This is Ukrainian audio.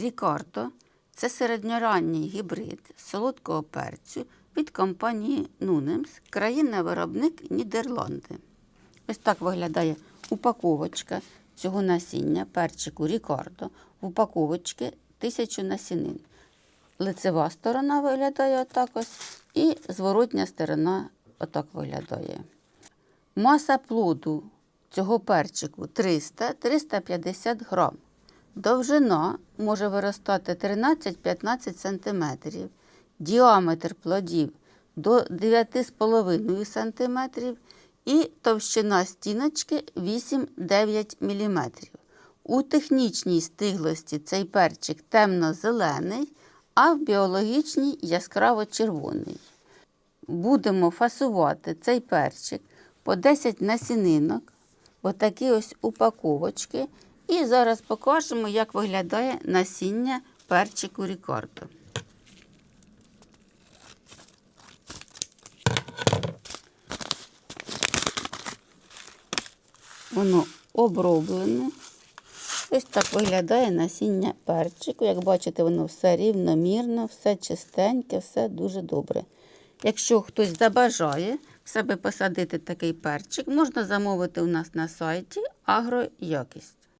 Рікардо це середньоранній гібрид солодкого перцю від компанії Нунемс, країна-виробник Нідерланди. Ось так виглядає упаковочка цього насіння перчику Рікардо. В упаковочці тисячу насінин. Лицева сторона виглядає отак ось, і зворотня сторона отак виглядає. Маса плоду цього перчику 300-350 грам. Довжина може виростати 13-15 см. Діаметр плодів до 9,5 см і товщина стіночки 8-9 мм. У технічній стиглості цей перчик темно-зелений, а в біологічній яскраво-червоний. Будемо фасувати цей перчик по 10 насінинок, отакі ось упаковочки. І зараз покажемо, як виглядає насіння перчику Рікардо. Воно оброблене. Ось так виглядає насіння перчику. Як бачите, воно все рівномірно, все чистеньке, все дуже добре. Якщо хтось забажає в себе посадити такий перчик, можна замовити у нас на сайті Агроякість.